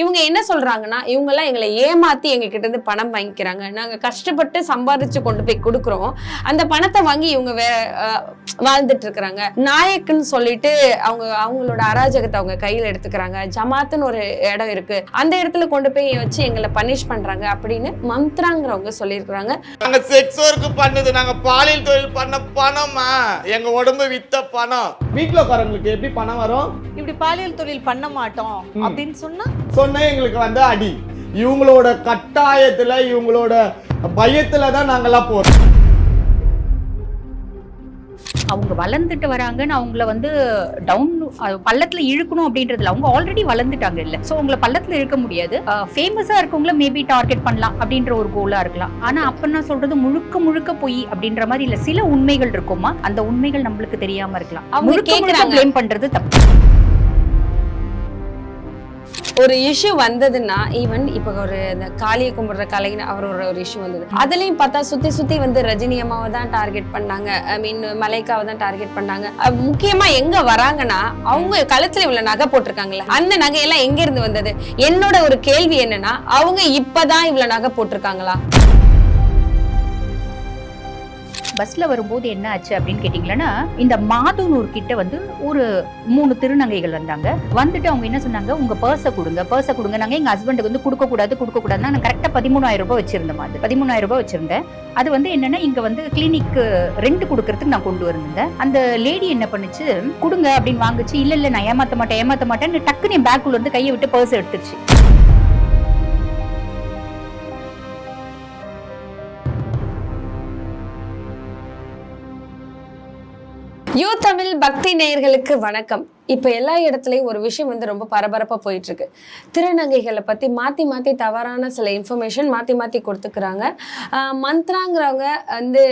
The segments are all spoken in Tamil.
இவங்க என்ன சொல்றாங்கன்னா இவங்க எல்லாம் எங்களை ஏமாத்தி எங்க கிட்ட இருந்து பணம் வாங்கிக்கிறாங்க. நாங்க கஷ்டப்பட்டு சம்பாதிச்சு கொண்டு போய் கொடுக்குறோம். அந்த பணத்தை வாங்கி இவங்க வே வாழ்ந்துட்டு இருக்கிறாங்க நாயக்குன்னு சொல்லிட்டு அவங்க அவங்களோட அராஜகத்தை அவங்க கையில எடுத்துக்கிறாங்க. ஜமாத்துன்னு ஒரு இடம் இருக்கு. அந்த இடத்துல கொண்டு போய் வச்சு எங்களை பனிஷ் பண்றாங்க அப்படின்னு மந்த்ராங்கிறவங்க சொல்லியிருக்கிறாங்க. நாங்க செக்ஸ் ஒர்க் பண்ணது. நாங்க பாலியல் தொழில் பண்ண பணமா? எங்க உடம்பு வித்த பணம். வீட்டுல உட்காரங்களுக்கு எப்படி பணம் வரும்? இப்படி பாலியல் தொழில் பண்ண மாட்டோம் அப்படின்னு சொன்னா சொன்னா எங்களுக்கு வந்து அடி. இவங்களோட கட்டாயத்துல இவங்களோட பயத்துல தான் நாங்கெல்லாம் போறோம். அவங்க வளர்ந்துட்டு வராங்கன்னு அவங்கள வந்து டவுன் பள்ளத்துல இழுக்கணும் அப்படின்றதுல அவங்க ஆல்ரெடி வளர்ந்துட்டாங்க இல்ல. சோ அவங்கள பள்ளத்துல இழுக்க முடியாது. ஃபேமஸா இருக்கவங்கள மேபி டார்கெட் பண்ணலாம் அப்படின்ற ஒரு கோலா இருக்கலாம். ஆனா அப்ப நான் சொல்றது முழுக்க முழுக்க பொய் அப்படின்ற மாதிரி இல்ல. சில உண்மைகள் இருக்குமா அந்த உண்மைகள் நம்மளுக்கு தெரியாம இருக்கலாம். அவங்க. ப்ளேம் பண்றது தப்பு. ஒரு இஷ்யூ வந்ததுன்னா ஈவன் இப்போ ஒரு இந்த காளியை கும்பிடுற கலைன்னு அவரோட ஒரு இஷ்யூ வந்தது. அதுலயும் பார்த்தா சுத்தி சுத்தி வந்து ரஜினி அம்மாவை தான் டார்கெட் பண்ணாங்க. ஐ மீன் மலைக்காவை தான் டார்கெட் பண்ணாங்க. முக்கியமாக முக்கியமா எங்க வராங்கன்னா அவங்க கழுத்துல இவ்வளவு நகை போட்டிருக்காங்கல்ல அந்த நகையெல்லாம் எங்க இருந்து வந்தது? என்னோட ஒரு கேள்வி என்னன்னா அவங்க இப்பதான் இவ்வளவு நகை போட்டிருக்காங்களா? பஸ்ல வரும்போது என்ன ஆச்சு அப்படின்னு கேட்டீங்கன்னா இந்த மாதூனூர் கிட்ட வந்து ஒரு மூணு திருநங்கைகள் வந்தாங்க. வந்துட்டு அவங்க என்ன சொன்னாங்க? உங்க பர்ஸை கொடுங்க பர்ஸை கொடுங்க. நாங்க எங்க ஹஸ்பண்டுக்கு வந்து கொடுக்க கூடாது கொடுக்க கூடாதுன்னா நான் கரெக்டா பதிமூணாயிரம் ரூபாய் வச்சிருந்தேன் அது. பதிமூணாயிரம் ரூபாய் வச்சிருந்தேன். அது வந்து என்னன்னா இங்க வந்து கிளினிக் ரெண்ட் கொடுக்கறதுக்கு நான் கொண்டு வந்திருந்தேன். அந்த லேடி என்ன பண்ணுச்சு? கொடுங்க அப்படின்னு வாங்குச்சு. இல்ல இல்ல நான் ஏமாத்த மாட்டேன் ஏமாத்த மாட்டேன்னு டக்குன்னு என் பேக்குள்ள இருந்து கையை விட்டு பர்ஸ் எடுத்துருச்சு. யூ தமிழ் பக்தி நேயர்களுக்கு வணக்கம். இப்போ எல்லா இடத்துலையும் ஒரு விஷயம் வந்து ரொம்ப பரபரப்பாக போயிட்டு இருக்கு திருநங்கைகளை பற்றி மாற்றி மாற்றி தவறான சில இன்ஃபர்மேஷன் மாற்றி மாற்றி கொடுத்துக்கிறாங்க. மந்த்ராங்கிறவங்க வந்து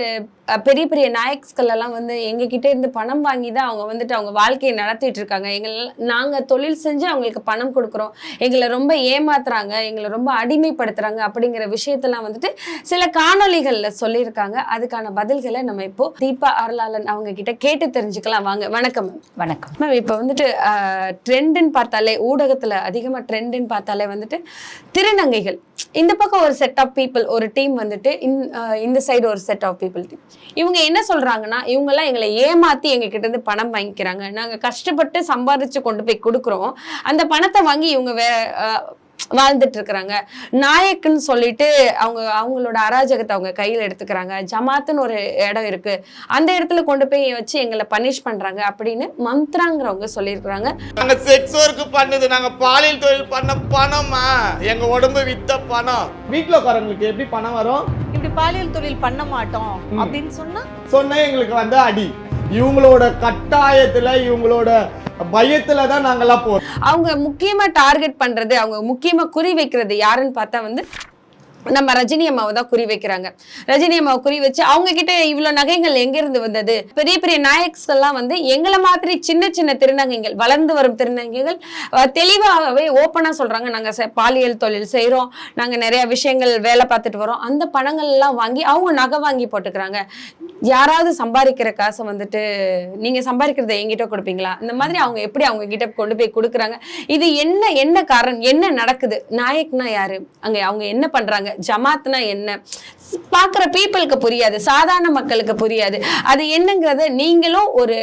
பெரிய பெரிய நாயக்ஸ்கள் எல்லாம் வந்து எங்ககிட்ட இருந்து பணம் வாங்கி தான் அவங்க வந்துட்டு அவங்க வாழ்க்கையை நடத்திட்டு இருக்காங்க. எங்கள் நாங்கள் தொழில் செஞ்சு அவங்களுக்கு பணம் கொடுக்குறோம். எங்களை ரொம்ப ஏமாத்துறாங்க எங்களை ரொம்ப அடிமைப்படுத்துறாங்க அப்படிங்கிற விஷயத்தெல்லாம் வந்துட்டு சில காணொளிகள்ல சொல்லியிருக்காங்க. அதுக்கான பதில்களை நம்ம இப்போ தீபா அருளாளன் அவங்க கிட்ட கேட்டு தெரிஞ்சுக்கலாம். வாங்க வணக்கம். மேம் வணக்கம். மேம் இப்போ வந்துட்டு ட்ரெண்டுன்னு பார்த்தாலே ஊடகத்தில் அதிகமாக ட்ரெண்டுன்னு பார்த்தாலே வந்துட்டு திருநங்கைகள். இந்த பக்கம் ஒரு செட் ஆஃப் பீப்புள் ஒரு டீம் வந்துட்டு இந்த இந்த சைடு ஒரு செட் ஆஃப் பீப்புள் டீம் இவங்க என்ன சொல்கிறாங்கன்னா இவங்கெல்லாம் எங்களை ஏமாற்றி எங்ககிட்ட இருந்து பணம் வாங்கிக்கிறாங்க. நாங்கள் கஷ்டப்பட்டு சம்பாதிச்சு கொண்டு போய் கொடுக்குறோம். அந்த பணத்தை வாங்கி இவங்க வே வாழ்ந்துட்டு இருக்கிறாங்க நாயக்குன்னு சொல்லிட்டு அவங்க அவங்களோட அராஜகத்தை அவங்க கையில எடுத்துக்கிறாங்க. ஜமாத்துன்னு ஒரு இடம் இருக்கு. அந்த இடத்துல கொண்டு போய் வச்சு எங்களை பனிஷ் பண்றாங்க அப்படின்னு மந்த்ராங்கிறவங்க சொல்லியிருக்கிறாங்க. நாங்க செக்ஸ் ஒர்க் பண்ணது. நாங்க பாலியல் தொழில் பண்ண பணமா? எங்க உடம்பு வித்த பணம். வீட்டுல உட்காரங்களுக்கு எப்படி பணம் வரும்? இப்படி பாலியல் தொழில் பண்ண மாட்டோம் அப்படின்னு சொன்னா? சொன்னா எங்களுக்கு வந்து அடி. இவங்களோட கட்டாயத்துல இவங்களோட பயத்துல தான் நாங்கெல்லாம் போறோம் அவங்க முக்கியமா டார்கெட் பண்றது அவங்க முக்கியமா குறி வைக்கிறது யாருன்னு பார்த்தா வந்து நம்ம ரஜினி அம்மாவை தான் குறி வைக்கிறாங்க. ரஜினி அம்மாவை குறி வச்சு அவங்க கிட்ட இவ்வளவு நகைகள் எங்க இருந்து வந்தது? பெரிய பெரிய நாயக்ஸ் எல்லாம் வந்து எங்களை மாதிரி சின்ன சின்ன திருநங்கைகள் வளர்ந்து வரும் திருநங்கைகள் தெளிவாகவே ஓப்பனா சொல்றாங்க. நாங்க பாலியல் தொழில் செய்கிறோம் நாங்க நிறைய விஷயங்கள் வேலை பார்த்துட்டு வரோம். அந்த பணங்கள் எல்லாம் வாங்கி அவங்க நகை வாங்கி போட்டுக்கிறாங்க. யாராவது சம்பாதிக்கிற காசை வந்துட்டு நீங்க சம்பாதிக்கிறத எங்கிட்ட கொடுப்பீங்களா? இந்த மாதிரி அவங்க எப்படி அவங்க கிட்ட கொண்டு போய் கொடுக்குறாங்க? இது என்ன என்ன காரணம்? என்ன நடக்குது? நாயக்னா யாரு? அங்க அவங்க என்ன பண்றாங்க? ஜமாத்னா என்ன? பார்க்குற பீப்புளுக்கு புரியாது சாதாரண மக்களுக்கு புரியாது. அது என்னங்கிறத நீங்களும் ஒரு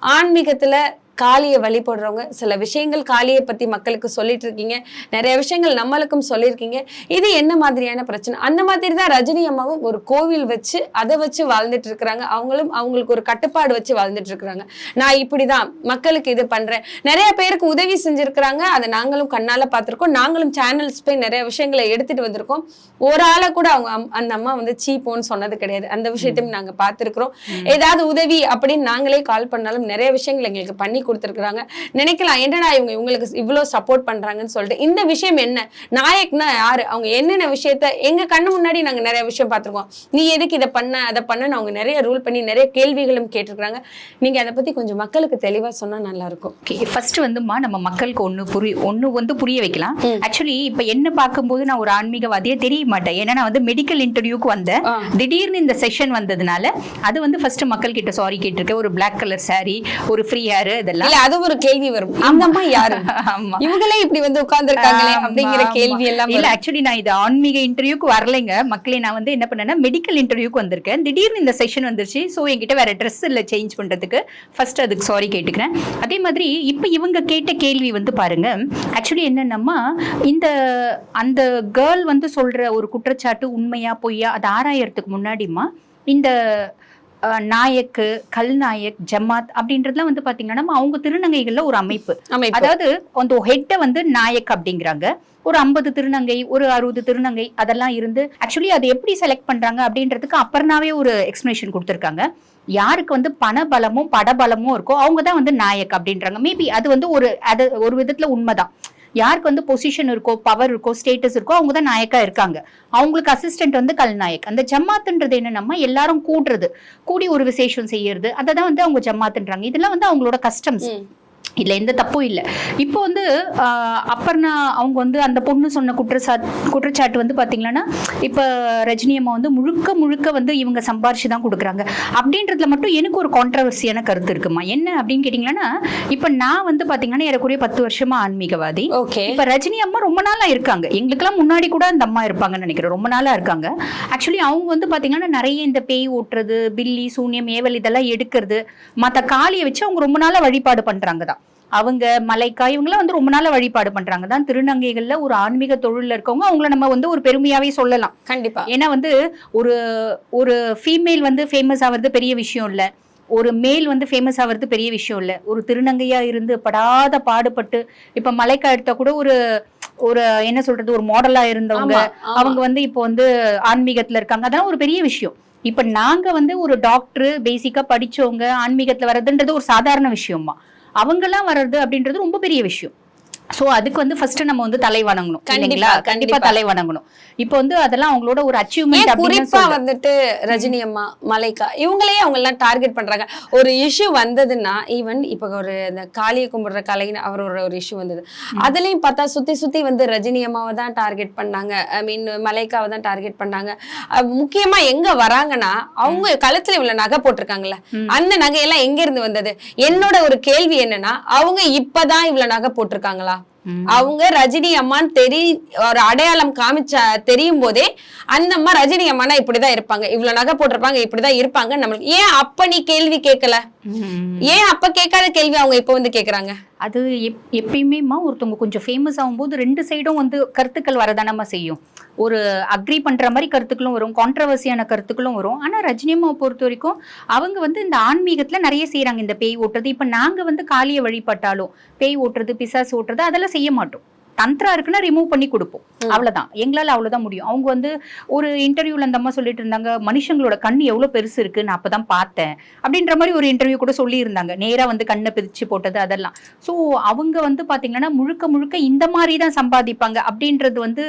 ஆன்மீகத்தில் காளியை வழிபடுறவங்க சில விஷயங்கள் காளியை பத்தி மக்களுக்கு சொல்லிட்டு இருக்கீங்க நிறைய விஷயங்கள் நம்மளுக்கும் சொல்லியிருக்கீங்க. இது என்ன மாதிரியான பிரச்சனை? அந்த மாதிரி தான் ரஜினி அம்மாவும் ஒரு கோவில் வச்சு அதை வச்சு வாழ்ந்துட்டு இருக்கிறாங்க அவங்களும் அவங்களுக்கு ஒரு கட்டுப்பாடு வச்சு வாழ்ந்துட்டு இருக்கிறாங்க நான் இப்படிதான் மக்களுக்கு இது பண்றேன். நிறைய பேருக்கு உதவி செஞ்சிருக்கிறாங்க. அதை நாங்களும் கண்ணால பார்த்திருக்கோம். நாங்களும் சேனல்ஸ் போய் நிறைய விஷயங்களை எடுத்துட்டு வந்திருக்கோம். ஒரு ஆளை கூட அவங்க அந்த அம்மா வந்து சீப்போன்னு சொன்னது கிடையாது. அந்த விஷயத்தையும் நாங்க பார்த்திருக்கிறோம். ஏதாவது உதவி அப்படின்னு நாங்களே கால் பண்ணாலும் நிறைய விஷயங்கள் எங்களுக்கு பண்ணி கொடுத்துருக்குறாங்க. நினைக்கலாம் என்னடா இவங்க இவங்களுக்கு இவ்வளோ சப்போர்ட் பண்றாங்கன்னு சொல்லிட்டு. இந்த விஷயம் என்ன? நாயக்னா யாரு? அவங்க என்னென்ன விஷயத்த எங்க கண்ணு முன்னாடி நாங்க நிறைய விஷயம் பார்த்திருக்கோம். நீ எதுக்கு இதை பண்ண? அதை பண்ண அவங்க நிறைய ரூல் பண்ணி நிறைய கேள்விகளும் கேட்டிருக்காங்க நீங்க அதை பத்தி கொஞ்சம் மக்களுக்கு தெளிவா சொன்னா நல்லா இருக்கும் ஓகே ஃபர்ஸ்ட் வந்துமா நம்ம மக்களுக்கு ஒன்று புரிய ஒன்று வந்து புரிய வைக்கலாம். ஆக்சுவலி இப்போ என்ன பார்க்கும்போது நான் ஒரு ஆன்மீகவாதியே தெரிய மாட்டேன். ஏன்னா நான் வந்து மெடிக்கல் இன்டர்வியூக்கு வந்தேன். திடீர்னு இந்த செஷன் வந்ததுனால அது வந்து ஃபர்ஸ்ட் மக்கள் கிட்ட சாரி கேட்டிருக்கேன். ஒரு Black கலர் saree ஒரு ஃப்ரீ ஹேர் இதெல்லாம் இல்ல அது ஒரு கேள்வி வரும். இந்த அம்மா யாரு? இவங்களே இப்படி வந்து உட்கார்ந்திருக்காங்களே ஆமா, அப்படிங்கிற. கேள்வி எல்லாம் இல்ல. ஆக்சுவலி நான் இது ஆன்மீக இன்டர்வியூக்கு வரலைங்க. மக்களே நான் வந்து என்ன பண்ணேன்னா மெடிக்கல் இன்டர்வியூக்கு வந்திருக்கேன். திடீர்னு இந்த செஷன் வந்துருச்சு. ஸோ என்கிட்ட வேற ட்ரெஸ் இல்லை சேஞ்ச் பண்றதுக்கு. ஃபர்ஸ்ட் அதுக்கு சாரி கேட்டுக்கிறேன். அதே மாதிரி இப்போ இவங்க கேட்ட கேள்வி வந்து பாருங்க. ஆக்சுவலி என்னன்னம்மா இந்த அந்த கேர்ள் வந்து சொல்ற ஒரு குற்றச்சாட்டு உண்மையா பொய்யா அது ஆராயறதுக்கு முன்னாடிமா இந்த நாயக்கு கல்நாயக் ஜமாத் அப்படின்றதுலாம் வந்து பாத்தீங்கன்னா அவங்க திருநங்கைகள்ல ஒரு அமைப்பு. அதாவது அந்த ஹெட்டை வந்து நாயக் அப்படிங்கிறாங்க. ஒரு ஐம்பது திருநங்கை ஒரு அறுபது திருநங்கை அதெல்லாம் இருந்து ஆக்சுவலி அது எப்படி செலக்ட் பண்றாங்க அப்படின்றதுக்கு அப்பர்னாவே ஒரு எக்ஸ்பிளேஷன் கொடுத்துருக்காங்க. யாருக்கு வந்து பணபலமும் படபலமும் இருக்கோ அவங்க தான் வந்து நாயக் அப்படின்றாங்க. மேபி அது வந்து ஒரு அது ஒரு விதத்துல உண்மைதான். யாருக்கு வந்து பொசிஷன் இருக்கோ பவர் இருக்கோ ஸ்டேட்டஸ் இருக்கோ அவங்க தான் நாயக்கா இருக்காங்க. அவங்களுக்கு அசிஸ்டன்ட் வந்து கல்நாயக் அந்த ஜம்மாத்துன்றது என்னன்னா எல்லாரும் கூடுறது. கூடி ஒரு விசேஷம் செய்யறது. அதை தான் வந்து அவங்க ஜம்மாத்துன்றாங்க இதெல்லாம் வந்து அவங்களோட கஸ்டம்ஸ் இல்ல எந்த தப்பும் இல்ல. இப்போ வந்து ஆஹ், அப்பர்ணா அவங்க வந்து அந்த பொண்ணு சொன்ன குற்றச்சாட் குற்றச்சாட்டு வந்து பாத்தீங்கன்னா இப்ப ரஜினி அம்மா வந்து முழுக்க முழுக்க வந்து இவங்க சம்பாரிச்சு தான் கொடுக்குறாங்க. அப்படின்றதுல மட்டும் எனக்கு ஒரு கான்ட்ரவர்சியான கருத்து இருக்குமா? என்ன அப்படின்னு கேட்டீங்கன்னா இப்ப நான் வந்து பாத்தீங்கன்னா ஏறக்குறைய பத்து வருஷமா ஆன்மீகவாதி. ஓகே இப்ப ரஜினி அம்மா ரொம்ப நாளா இருக்காங்க. எங்களுக்கெல்லாம் முன்னாடி கூட அந்த அம்மா இருப்பாங்கன்னு நினைக்கிறேன். ரொம்ப நாளா இருக்காங்க. ஆக்சுவலி அவங்க வந்து பாத்தீங்கன்னா நிறைய இந்த பேய் ஓட்டுறது பில்லி சூன்யம் ஏவல் இதெல்லாம் எடுக்கிறது மத்த காளியை வச்சு அவங்க ரொம்ப நாளா வழிபாடு பண்றாங்க தான் அவங்க மலைக்கா இவங்களாம் வந்து ரொம்ப நாளா வழிபாடு பண்றாங்க. தான் திருநங்கைகள்ல ஒரு ஆன்மீக தொழில்ல இருக்கவங்க அவங்கள நம்ம வந்து ஒரு பெருமையாவே சொல்லலாம். கண்டிப்பா. ஏன்னா வந்து ஒரு ஒரு ஃபீமேல் வந்து ஃபேமஸ் ஆகிறது பெரிய விஷயம் இல்ல. ஒரு மேல் வந்து ஃபேமஸ் ஆகிறது பெரிய விஷயம் இல்ல. ஒரு திருநங்கையா இருந்து படாத பாடுபட்டு இப்ப மலைக்கா எடுத்தா கூட ஒரு ஒரு என்ன சொல்றது ஒரு மாடலா இருந்தவங்க. அவங்க வந்து இப்போ வந்து ஆன்மீகத்துல இருக்காங்க. அதெல்லாம் ஒரு பெரிய விஷயம். இப்ப நாங்க வந்து ஒரு டாக்டர் பேசிக்கா படிச்சவங்க ஆன்மீகத்துல வர்றதுன்றது ஒரு சாதாரண விஷயமா அவங்கெல்லாம் வர்றது அப்படின்றது ரொம்ப பெரிய விஷயம். சோ அதுக்கு வந்து ஃபர்ஸ்ட் நம்ம வந்து தலை வணங்கணும் கண்டிப்பா, கண்டிப்பா. தலை வணங்கணும் இப்போ வந்து அதெல்லாம் அவங்களோட ஒரு அச்சீவ்மெண்ட் குறிப்பா. வந்துட்டு ரஜினி அம்மா மலைக்கா இவங்களே அவங்க எல்லாம் டார்கெட் பண்றாங்க. ஒரு இஷ்யூ வந்ததுன்னா ஈவன் இப்ப ஒரு இந்த காளியை கும்பிடுற கலைன்னு அவர் ஒரு இஷ்யூ வந்தது. அதுலயும் பார்த்தா சுத்தி சுத்தி வந்து ரஜினி அம்மாவை தான் டார்கெட் பண்ணாங்க. ஐ மீன் மலைக்காவை தான் டார்கெட் பண்ணாங்க. முக்கியமா எங்க வராங்கன்னா அவங்க கழுத்துல இவ்வளவு நகை போட்டிருக்காங்கல்ல அந்த நகையெல்லாம் எங்க இருந்து வந்தது? என்னோட ஒரு கேள்வி என்னன்னா அவங்க இப்பதான் இவ்வளவு நகை போட்டிருக்காங்களா? 감사합니다. அவங்க ரஜினி அம்மான்னு தெரி ஒரு அடையாளம் காமிச்ச தெரியும் போதே அந்த அம்மா ரஜினி அம்மானா இப்படிதான் இருப்பாங்க. இவ்வளவு நகை போட்டிருப்பாங்க இப்படிதான் இருப்பாங்க நம்மளுக்கு. ஏன் அப்ப நீ கேள்வி கேட்கல. ஏன் அப்ப கேட்காத கேள்வி அவங்க இப்ப வந்து கேக்குறாங்க? அது எப் எப்பயுமேமா ஒருத்தவங்க கொஞ்சம் ஃபேமஸ் ஆகும்போது ரெண்டு சைடும் வந்து கருத்துக்கள் வரதானமா செய்யும். ஒரு அக்ரி பண்ற மாதிரி கருத்துக்களும் வரும் கான்ட்ரவர்சியான கருத்துக்களும் வரும். ஆனா ரஜினி அம்மாவை பொறுத்த வரைக்கும் அவங்க வந்து இந்த ஆன்மீகத்துல நிறைய செய்றாங்க. இந்த பேய் ஓட்டுறது. இப்ப நாங்க வந்து காளிய வழிபட்டாலும் பேய் ஓட்டுறது பிசாசு ஓட்டுறது அதெல்லாம் செய்ய மாட்டோம் தந்த்ரா இருக்குன்னா ரிமூவ் பண்ணி கொடுப்போம். அவ்வளவுதான். எங்களால அவ்வளவுதான் முடியும். அவங்க வந்து ஒரு இன்டர்வியூல அந்த அம்மா சொல்லிட்டு இருந்தாங்க மனுஷங்களோட கண் எவ்வளவு பெருசு இருக்கு? நான் அப்பதான் பார்த்தேன். அப்படின்ற மாதிரி ஒரு இன்டர்வியூ கூட சொல்லி இருந்தாங்க நேரா வந்து கண்ணை பிரிச்சு போட்டது அதெல்லாம். ஸோ அவங்க வந்து பாத்தீங்கன்னா முழுக்க முழுக்க இந்த மாதிரி தான் சம்பாதிப்பாங்க. அப்படின்றது வந்து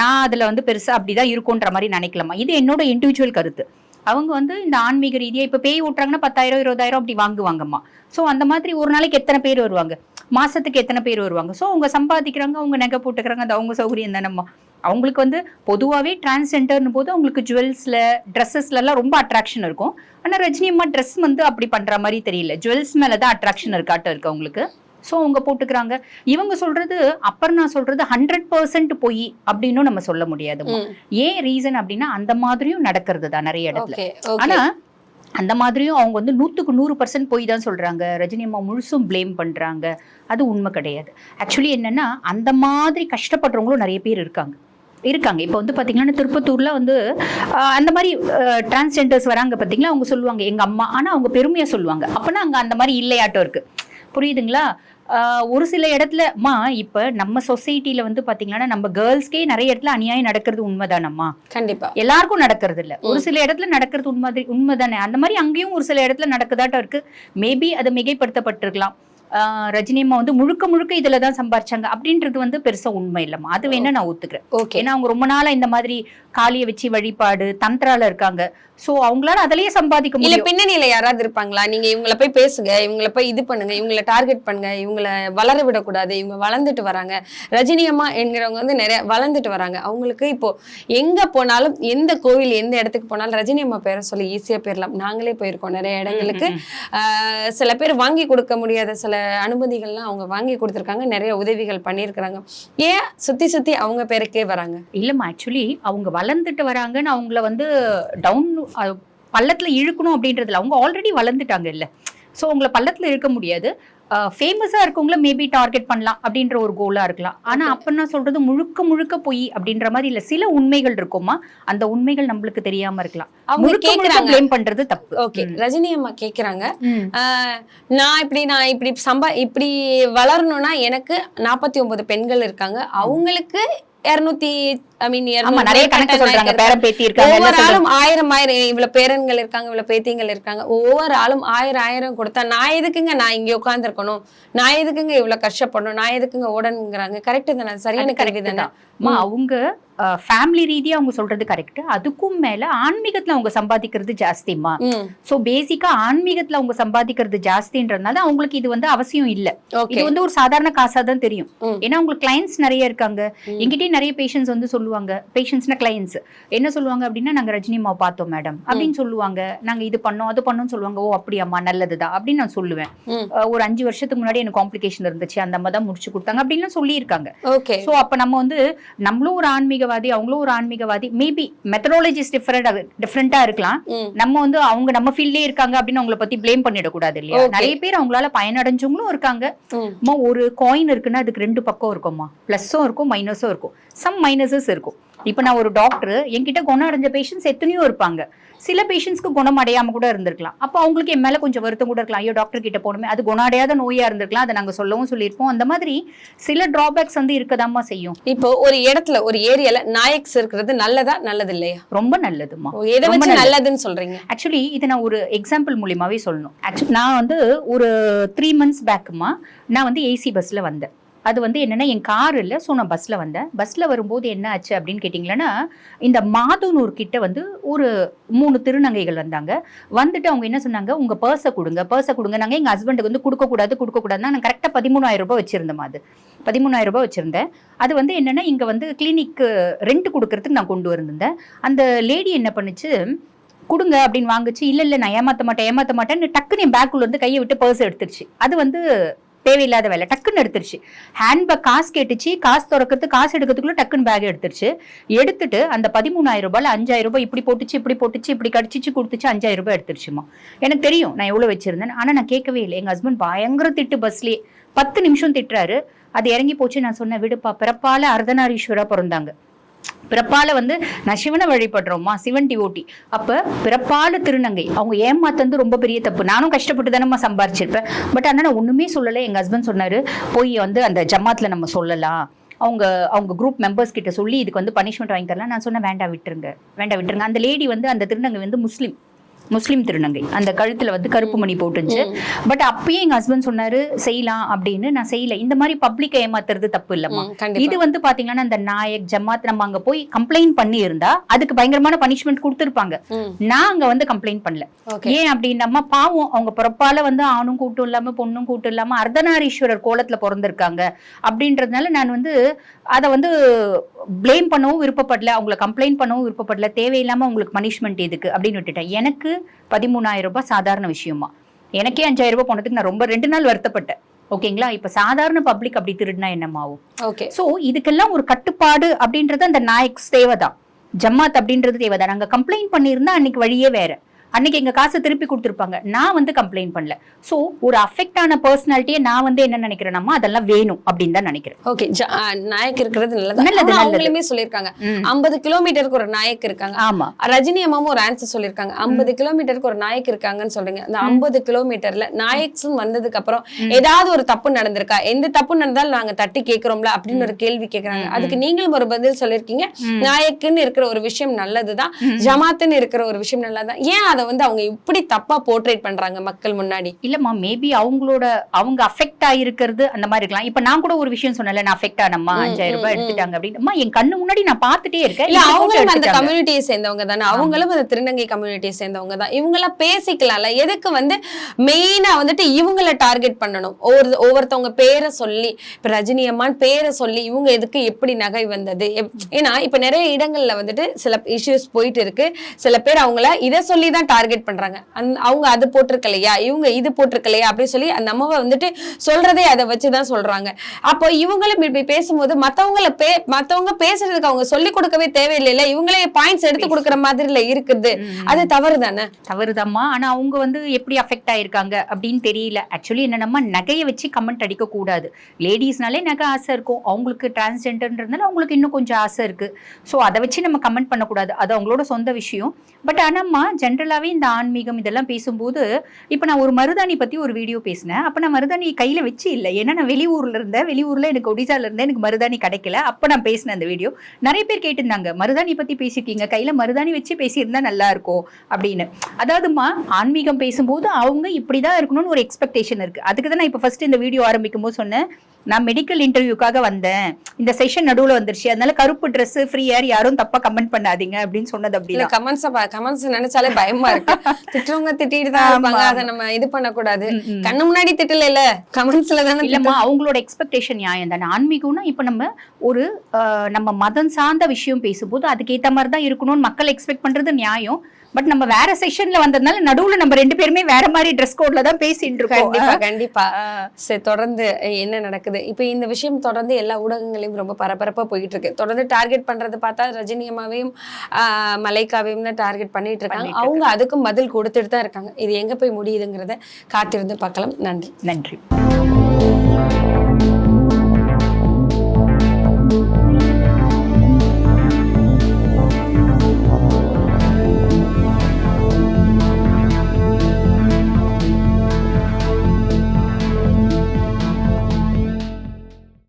நான் அதுல வந்து பெருசா அப்படிதான் இருக்கும்ன்ற மாதிரி நினைக்கலாமா? இது என்னோட இண்டிவிஜுவல் கருத்து. அவங்க வந்து இந்த ஆன்மீக ரீதியா இப்ப பேய் ஓட்டுறாங்கன்னா பத்தாயிரம் இருபதாயிரம் அப்படி வாங்குவாங்கம்மா. ஸோ அந்த மாதிரி ஒரு நாளைக்கு எத்தனை பேர் வருவாங்க? மாசத்துக்கு எத்தனை பேர் வருவாங்க? ஸோ அவங்க சம்பாதிக்கிறாங்க அவங்க நகை போட்டுக்கிறாங்க அது அவங்க சௌகரியம் தானம்மா அவங்களுக்கு வந்து பொதுவாகவே டிரான்ஸ்ஜெண்டர்னு போது அவங்களுக்கு ஜுவல்ஸ்ல ட்ரெஸ்ஸஸ்ல எல்லாம் ரொம்ப அட்ராக்ஷன் இருக்கும். ஆனா ரஜினி அம்மா ட்ரெஸ் வந்து அப்படி பண்ற மாதிரி தெரியல. ஜுவல்ஸ் மேல தான் அட்ராக்ஷன் இருக்காட்டம் இருக்கு அவங்களுக்கு. ஸோ அவங்க போட்டுக்கிறாங்க. இவங்க சொல்றது அப்பர்ணா சொல்றது ஹண்ட்ரட் பர்சன்ட் பொய் அப்படின்னும் நம்ம சொல்ல முடியாதும்மா. ம். ஏன் ரீசன் அப்படின்னா அந்த மாதிரியும் நடக்கிறது தான் நிறைய இடத்துல. ஆனா அந்த மாதிரியும் அவங்க வந்து நூற்றுக்கு நூறு பர்சன்ட் போய் தான் சொல்கிறாங்க ரஜினி அம்மா முழுசும் ப்ளேம் பண்ணுறாங்க அது உண்மை கிடையாது. ஆக்சுவலி என்னென்னா அந்த மாதிரி கஷ்டப்படுறவங்களும் நிறைய பேர் இருக்காங்க. இருக்காங்க. இப்போ வந்து பார்த்தீங்கன்னா திருப்பத்தூரில் வந்து அந்த மாதிரி டிரான்ஸ்ஜெண்டர்ஸ் வராங்க பார்த்தீங்களா அவங்க சொல்லுவாங்க எங்கள் அம்மா ஆனால் அவங்க பெருமையாக சொல்லுவாங்க. அப்போனா அங்கே அந்த மாதிரி இல்லையாட்டம் இருக்குது புரியுதுங்களா? ஒரு சில இடத்துல அம்மா இப்ப நம்ம சொசைட்டில வந்து பாத்தீங்கன்னா நம்ம கேர்ள்ஸ்க்கே நிறைய இடத்துல அநியாயம் நடக்கிறது உண்மைதானம்மா? கண்டிப்பா. எல்லாருக்கும் நடக்கிறது இல்ல ஒரு சில இடத்துல நடக்கிறது உண்மை உண்மைதானே? அந்த மாதிரி அங்கேயும் ஒரு சில இடத்துல நடக்குதாட்டம் இருக்கு. மேபி அது மிகைப்படுத்தப்பட்டிருக்கலாம். ரஜினி அம்மா வந்து முழுக்க முழுக்க இதுல தான் சம்பாரிச்சாங்க. அப்படின்றது வந்து பெருசா உண்மை இல்லம்மா. அது வேணா நான் ஒத்துக்கிறேன். ஓகே. ஏன்னா அவங்க ரொம்ப நாளா இந்த மாதிரி காளிய வச்சு வழிபாடு தந்திரால இருக்காங்க. சோ அவங்களால அதுலயே சம்பாதிக்க முடியும். பின்னணியில யாராவது இருப்பாங்களா? நீங்க இவங்கள போய் பேசுங்க இவங்கள போய் இது பண்ணுங்க இவங்கள டார்கெட் பண்ணுங்க இவங்கள வளர விடக்கூடாது இவங்க வளர்ந்துட்டு வராங்க. ரஜினி அம்மா என்கிறவங்க வந்து நிறைய வளர்ந்துட்டு வராங்க. அவங்களுக்கு இப்போ எங்க போனாலும் எந்த கோவில் எந்த இடத்துக்கு போனாலும் ரஜினி அம்மா பேரை சொல்லி ஈஸியா போயிடலாம் நாங்களே போயிருக்கோம் நிறைய இடங்களுக்கு. சில பேர் வாங்கி கொடுக்க முடியாத சில சில அனுமதிகள்லாம் அவங்க வாங்கி கொடுத்துருக்காங்க நிறைய உதவிகள் பண்ணியிருக்கிறாங்க. ஏன் சுத்தி சுத்தி அவங்க பேருக்கே வராங்க? இல்லைம்மா ஆக்சுவலி அவங்க வளர்ந்துட்டு வராங்கன்னு அவங்கள வந்து டவுன் பள்ளத்துல இழுக்கணும் அப்படின்றதுல அவங்க ஆல்ரெடி வளர்ந்துட்டாங்க இல்ல. ஸோ உங்களை பள்ளத்துல இழுக்க முடியாது. ஃபேமஸா இருக்கவங்கள மேபி டார்கெட் பண்ணலாம் அப்படின்ற ஒரு கோலா இருக்கலாம். ஆனா Okay. அப்ப நான் சொல்றது முழுக்க முழுக்க பொய் அப்படின்ற மாதிரி இல்ல. சில உண்மைகள் இருக்குமா அந்த உண்மைகள் நம்மளுக்கு தெரியாம இருக்கலாம். அவங்க கேக்குறாங்க. ப்ளேம் பண்றது தப்பு. ஓகே. ரஜினி அம்மா. ஆஹ், நான் இப்படி நான் இப்படி சம்பா இப்படி வளரணும்னா எனக்கு நாற்பத்தி ஒன்பது பெண்கள் இருக்காங்க. அவங்களுக்கு இருநூத்தி ஐ மீன் நிறைய கணக்கு சொல்றாங்க. பேரம் பேத்தி இருக்காங்க ஒவ்வொரு. ஆளும் ஆயிரம் ஆயிரம் இவ்வளவு பேரன்கள் இருக்காங்க இவ்வளவு பேத்திகள் இருக்காங்க. ஒவ்வொரு ஆளும் ஆயிரம் ஆயிரம் கொடுத்தா நான் எதுக்குங்க நான் இங்க உட்கார்ந்திருக்கணும்? நான் எதுக்குங்க இவ்வளவு கஷ்டப்படணும்? நான் எதுக்குங்க ஓடணுங்கிறாங்க? கரெக்ட் தானே? சரியான correct தானே. அவங்க ஃபேமிலி ரீதியா அவங்க சொல்றது கரெக்ட் அதுக்கும் மேல ஆன்மீகத்துல அவங்க சம்பாதிக்கிறது ஜாஸ்திமா சோ பேசிக்கா ஆன்மீகத்துல அவங்க சம்பாதிக்கிறது ஜாஸ்தின்றதுனால அவங்களுக்கு இது வந்து அவசியம் இல்ல. இது வந்து ஒரு சாதாரண காசா தான் தெரியும். ஏன்னா உங்களுக்கு கிளைண்ட்ஸ் நிறைய இருக்காங்க. எங்கிட்டயும் நிறைய பேஷண்ட்ஸ் வந்து சொல்லுவாங்க. பேஷண்ட்ஸ்னா கிளைண்ட்ஸ் என்ன சொல்லுவாங்க அப்படின்னா நாங்க ரஜினி அம்மாவை பார்த்தோம் மேடம் அப்படின்னு சொல்லுவாங்க. நாங்க இது பண்ணோம் அது பண்ணோம்னு சொல்லுவாங்க. ஓ அப்படியாம்மா நல்லதுதான். அப்படின்னு நான் சொல்லுவேன். ஒரு அஞ்சு வருஷத்துக்கு முன்னாடி எனக்கு காம்ப்ளிகேஷன் இருந்துச்சு. அந்த அம்மா தான் முடிச்சு கொடுத்தாங்க அப்படின்லாம் சொல்லியிருக்காங்க. சோ அப்ப நம்ம வந்து நம்மளும் ஒரு ஆன்மீகவாதி அவங்களும் ஒரு ஆன்மீகவாதி. மேபி மெத்தடாலஜிஸ் டிஃபரெண்ட் டிஃப்ரெண்டா இருக்கலாம். நம்ம வந்து அவங்க நம்ம ஃபீல்ட்லயே இருக்காங்க அப்படின்னு அவங்கள பத்தி ப்ளேம் பண்ணிடக்கூடாது இல்லையா. நிறைய பேர் அவங்களால பயனடைஞ்சவங்களும் இருக்காங்க. ஒரு காயின் இருக்குன்னா அதுக்கு ரெண்டு பக்கம் இருக்கும்மா. பிளஸும் இருக்கும் மைனஸும் இருக்கும். சம் மைனஸஸ் இருக்கும். இப்போ நான் ஒரு டாக்டர் என்கிட்ட குணம் அடைஞ்ச பேஷண்ட்ஸ் எத்தனையோ இருப்பாங்க. சில பேஷண்ட்ஸ்க்கு குணம் அடையாம கூட இருந்திருக்கலாம். அப்போ அவங்களுக்கு என் மேல கொஞ்சம் வருத்தம் கூட இருக்கலாம். ஐயோ டாக்டர் கிட்ட போகணுமே. அது குணம் அடையாத நோயா இருந்திருக்கலாம். அதை நாங்க சொல்லவும் சொல்லியிருப்போம். அந்த மாதிரி சில டிராபேக்ஸ் வந்து இருக்கதாம்மா செய்யும். இப்போ ஒரு இடத்துல ஒரு ஏரியால நாயக்ஸ் இருக்கிறது நல்லதா நல்லது இல்லையா ரொம்ப நல்லதுமா எதை வச்சு நல்லது. நல்லதுன்னு சொல்றீங்க? ஆக்சுவலி இது நான் ஒரு எக்ஸாம்பிள் மூலியமாவே சொல்லணும். ஆக்சுவலி நான் வந்து ஒரு த்ரீ மந்த்ஸ் பேக்குமா நான் வந்து ஏசி பஸ்ல வந்தேன். அது வந்து என்னென்னா என் கார் இல்லை ஸோ நான் பஸ்ஸில் வந்தேன். பஸ்ஸில் வரும்போது என்ன ஆச்சு அப்படின்னு கேட்டிங்களன்னா இந்த மாதுனூர் கிட்ட வந்து ஒரு மூணு திருநங்கைகள் வந்தாங்க. வந்துட்டு அவங்க என்ன சொன்னாங்க உங்கள் பர்ஸை கொடுங்க பர்ஸை கொடுங்க. நாங்கள் எங்கள் ஹஸ்பண்டுக்கு வந்து கொடுக்கக்கூடாது கொடுக்கக்கூடாதுன்னா நான் கரெக்டாக பதிமூணாயிரம் ரூபாய் வச்சுருந்தேன் அது. பதிமூணாயிரம் ரூபாய் வச்சுருந்தேன். அது வந்து என்னென்னா இங்கே வந்து கிளினிக்கு ரெண்ட் கொடுக்கறதுக்கு நான் கொண்டு வந்திருந்தேன். அந்த லேடி என்ன பண்ணுச்சு கொடுங்க அப்படின்னு வாங்குச்சு. இல்லை இல்லை நான் ஏமாற்ற மாட்டேன் ஏமாற்ற மாட்டேன்னு டக்குன்னு என் பேக்குள்ளேருந்து கையை விட்டு பர்ஸ் எடுத்துருச்சு. அது வந்து தேவையில்லாத வேலை. டக்குன்னு எடுத்துருச்சு. ஹேண்ட்பேக் காசு கேட்டுச்சு. காசு திறக்கிறது காசு எடுக்கிறதுக்குள்ள டக்குன்னு பேக் எடுத்துருச்சு. எடுத்துட்டு அந்த பதிமூணாயிரம் ரூபாயில் அஞ்சாயிரம் ரூபாய் இப்படி போட்டுச்சு இப்படி போட்டுச்சு இப்படி கடிச்சிச்சு கொடுத்துச்சு அஞ்சாயிரம் ரூபாய் எடுத்துருச்சுமா. எனக்கு தெரியும் நான் எவ்வளோ வச்சிருந்தேன் ஆனால் நான் கேட்கவே இல்லை. எங்கள் ஹஸ்பண்ட் பயங்கர திட்டு பஸ்லேயே. பத்து நிமிஷம் திட்டுறாரு. அது இறங்கி போச்சு. நான் சொன்னேன் விடுப்பா பிறப்பால அர்த்தநாரீஸ்வரா பிறந்தாங்க. பிறப்பால வந்து நான் சிவனை வழிபடுறோமா? சிவன் டிஓட்டி அப்போ பிறப்பால திருநங்கை. அவங்க ஏமாத்தந்து ரொம்ப பெரிய தப்பு. நானும் கஷ்டப்பட்டு தானம்மா சம்பாரிச்சிருப்பேன். பட் ஆனால் நான் ஒன்றுமே சொல்லலை. எங்கள் ஹஸ்பண்ட் சொன்னார் போய் வந்து அந்த ஜமாத்தில் நம்ம சொல்லலாம். அவங்க அவங்க குரூப் மெம்பர்ஸ் கிட்ட சொல்லி இதுக்கு வந்து பனிஷ்மெண்ட் வாங்கி தரலாம். நான் சொன்னேன் வேண்டாம் விட்டுருங்க. வேண்டாம் விட்டுருங்க. அந்த லேடி வந்து அந்த திருநங்கை வந்து முஸ்லீம். முஸ்லீம் திருநங்கை. அந்த கழுத்துல வந்து கருப்பு மணி போட்டுச்சு பட் அப்பயே எங்க ஹஸ்பண்ட் சொன்னாரு செய்யலாம் அப்படின்னு. நான் செய்யல. இந்த மாதிரி பப்ளிக் ஏமாத்துறது தப்பு இல்லம்மா. இது வந்து பாத்தீங்கன்னா இந்த நாயக் ஜமாத் நம்ம அங்க போய் கம்ப்ளைண்ட் பண்ணி இருந்தா அதுக்கு பயங்கரமான பனிஷ்மெண்ட் கொடுத்துருப்பாங்க. நான் அங்க வந்து கம்ப்ளைண்ட் பண்ணல. ஏன் அப்படின்னம்மா பாவம். அவங்க பிறப்பால வந்து ஆணும் கூட்டம் இல்லாம பொண்ணும் கூட்டம் இல்லாம அர்த்தநாரீஸ்வரர் கோலத்துல பிறந்திருக்காங்க. அப்படின்றதுனால நான் வந்து அதை வந்து ப்ளேம் பண்ணவும் விருப்பப்படல. அவங்கள கம்ப்ளைண்ட் பண்ணவும் விருப்பப்படல. தேவையில்லாம அவங்களுக்கு பனிஷ்மெண்ட் எதுக்கு அப்படின்னு விட்டுட்டேன். எனக்கு பதிமூணாயிரம் ரூபாய் சாதாரண விஷயமா. எனக்கே அஞ்சாயிரம் ரூபாய் போனதுக்கு நான் ரொம்ப ரெண்டு நாள் வருத்தப்பட்டேன். ஓகேங்களா இப்ப சாதாரண பப்ளிக் அப்படி திருடினா என்னமாவும் ஓகே சோ இதுக்கெல்லாம் ஒரு கட்டுப்பாடு அப்படின்றது அந்த நாயக்ஸ் தேவைதான் ஜமாத் அப்படின்றது தேவைதான் நாங்க கம்ப்ளைண்ட் பண்ணியிருந்தா அன்னைக்கு வழியே வேற. அன்னைக்கு எங்க காசை திருப்பி கொடுத்துருப்பாங்க. நான் வந்து கம்ப்ளைண்ட் பண்ணல. சோ ஒரு அஃபெக்ட் ஆன பர்சனாலிட்டியை நான் வந்து என்ன நினைக்கிறேன்னா அதெல்லாம் வேணும் அப்படின்னு தான் நினைக்கிறேன். ஓகே நாயக் இருக்கிறது நல்லது. நல்லது. அவங்களுமே சொல்லியிருக்காங்க. ஐம்பது கிலோமீட்டருக்கு ஒரு நாயக் இருக்காங்க. ஆமா. ரஜினி அம்மாவும் ஒரு ஆன்சர் சொல்லியிருக்காங்க. ஐம்பது கிலோமீட்டருக்கு ஒரு நாயக் இருக்காங்கன்னு சொல்றீங்க. அந்த ஐம்பது கிலோமீட்டர்ல நாயக்ஸும் வந்ததுக்கு அப்புறம் ஏதாவது ஒரு தப்பு நடந்திருக்கா? எந்த தப்பு நடந்தாலும் நாங்க தட்டி கேக்குறோம்ல அப்படின்னு ஒரு கேள்வி கேக்குறாங்க. அதுக்கு நீங்களும் ஒரு பதில் சொல்லியிருக்கீங்க. நாயக்குன்னு இருக்கிற ஒரு விஷயம் நல்லதுதான். ஜமாத்துன்னு இருக்கிற ஒரு விஷயம் நல்லதுதான். ஏன் அதை வந்து அவங்க இப்படி தப்பா போர்ட்ரேட் பண்றாங்க மக்கள் முன்னாடி. இல்லம்மா மேபி அவங்களோட அவங்க அஃபெக்ட் ஆயிருக்கிறது அந்த மாதிரி இருக்கலாம். இப்ப நான் கூட ஒரு விஷயம் சொன்னல நான் அஃபெக்ட் ஆனம்மா அஞ்சாயிரம் ரூபாய் எடுத்துட்டாங்க அப்படின்னு என் கண்ணு முன்னாடி நான் பார்த்துட்டே இருக்கேன். இல்ல அவங்களும் அந்த. கம்யூனிட்டியை சேர்ந்தவங்க தானே. அவங்களும் அந்த திருநங்கை கம்யூனிட்டியை சேர்ந்தவங்க தான். இவங்க எல்லாம் பேசிக்கலாம்ல. எதுக்கு வந்து மெயினா வந்துட்டு இவங்கள டார்கெட் பண்ணணும்? ஒவ்வொரு ஒவ்வொருத்தவங்க பேரை சொல்லி இப்ப ரஜினி அம்மான் பேரை சொல்லி இவங்க எதுக்கு எப்படி நகை வந்தது? ஏன்னா இப்ப நிறைய இடங்கள்ல வந்துட்டு சில இஷ்யூஸ் போயிட்டு இருக்கு. சில பேர் அவங்கள இதை சொல்லி தான் டார்கெட் பண்றாங்க. அவங்க அது போட்டிருக்கலையா? இவங்க இது போட்டிருக்கலையா? அப்படின்னு சொல்லி அந்த அம்மாவை வந்துட்டு சொல்றதே அதை வச்சுதான் சொல்றாங்க. அப்போ இவங்களும் இப்படி பேசும்போது மத்தவங்கள பே மத்தவங்க பேசுறதுக்கு அவங்க சொல்லி கொடுக்கவே தேவையில்லைல்ல? இவங்களே பாயிண்ட்ஸ் எடுத்து கொடுக்குற மாதிரில இருக்குது. அது தவறு தானே? தவறுதாம்மா. ஆனா அவங்க வந்து எப்படி அஃபெக்ட் ஆயிருக்காங்க அப்படின்னு தெரியல. ஆக்சுவலி என்னன்னா நகையை வச்சு கமெண்ட் அடிக்க கூடாது. லேடிஸ்னாலே நகை ஆசை இருக்கும். அவங்களுக்கு டிரான்ஸ்ஜெண்டர்ன்றதுனால அவங்களுக்கு இன்னும் கொஞ்சம் ஆசை இருக்கு. ஸோ அதை வச்சு நம்ம கமெண்ட் பண்ணக்கூடாது. அது அவங்களோட சொந்த விஷயம். பட் ஆனாம்மா ஜென்ரலாகவே இந்த ஆன்மீகம் இதெல்லாம் பேசும்போது இப்போ நான் ஒரு மருதாணி பற்றி ஒரு வீடியோ பேசினேன். அப்போ நான் மருதாணி கையில் வச்சு இல்லை. ஏன்னா நான் வெளியூரில் இருந்தேன். வெளியூரில் எனக்கு ஒடிசால இருந்தேன் எனக்கு மருதாணி கிடைக்கல. அப்போ நான் பேசினேன் அந்த வீடியோ நிறைய பேர் கேட்டிருந்தாங்க மருதாணி பற்றி பேசியிருக்கீங்க. கையில் மருதாணி வச்சு பேசியிருந்தா நல்லா இருக்கும். அப்படின்னு. அதாவதுமா ஆன்மீகம் பேசும்போது அவங்க இப்படி தான் இருக்கணும்னு ஒரு எக்ஸ்பெக்டேஷன் இருக்கு. அதுக்கு தான் நான் இப்போ ஃபர்ஸ்ட் இந்த வீடியோ ஆரம்பிக்கும் போது சொன்னேன். நான் மெடிக்கல் இன்டர்வியூக்காக வந்தேன். இந்த செஷன் நடுவில் வந்துருச்சு. அதனால கருப்பு ட்ரெஸ் ஃப்ரீ ஏர் யாரும் தப்பா கமெண்ட் பண்ணாதீங்க அப்படின்னு சொன்னது அப்படி கமெண்ட்ஸ் கமெண்ட்ஸ் நினைச்சாலே பயமா இருக்கு. திட்டுறவங்க திட்டிட்டு தான் இருப்பாங்க. அதை நம்ம இது பண்ணக்கூடாது. கண்ணு முன்னாடி திட்டல இல்ல கமெண்ட்ஸ்ல தானே இல்லம்மா அவங்களோட எக்ஸ்பெக்டேஷன் நியாயம் தானே. ஆன்மீகம்னா இப்போ நம்ம ஒரு நம்ம மதம் சார்ந்த விஷயம் பேசும்போது அதுக்கேத்த மாதிரி தான் இருக்கணும்னு மக்கள் எக்ஸ்பெக்ட் பண்றது நியாயம். பட் நம்ம வேற செஷன்ல வந்ததுனால நடுவுல நம்ம ரெண்டு பேருமே வேற மாதிரி ட்ரெஸ் கோட்ல தான் பேசிட்டு இருக்கோம். கண்டிப்பா கண்டிப்பா. சரி தொடர்ந்து என்ன நடக்குது? இப்போ இந்த விஷயம் தொடர்ந்து எல்லா ஊடகங்களையும் ரொம்ப பரபரப்பா போயிட்டு இருக்கு. தொடர்ந்து டார்கெட் பண்றது பார்த்தா ரஜினி அம்மாவையும் ஆஹ், மலைக்காவையும் தான் டார்கெட் பண்ணிட்டு இருக்காங்க. அவங்க அதுக்கும் பதில் கொடுத்துட்டு தான் இருக்காங்க. இது எங்க போய் முடியுதுங்கிறத காத்திருந்து பார்க்கலாம். நன்றி. நன்றி.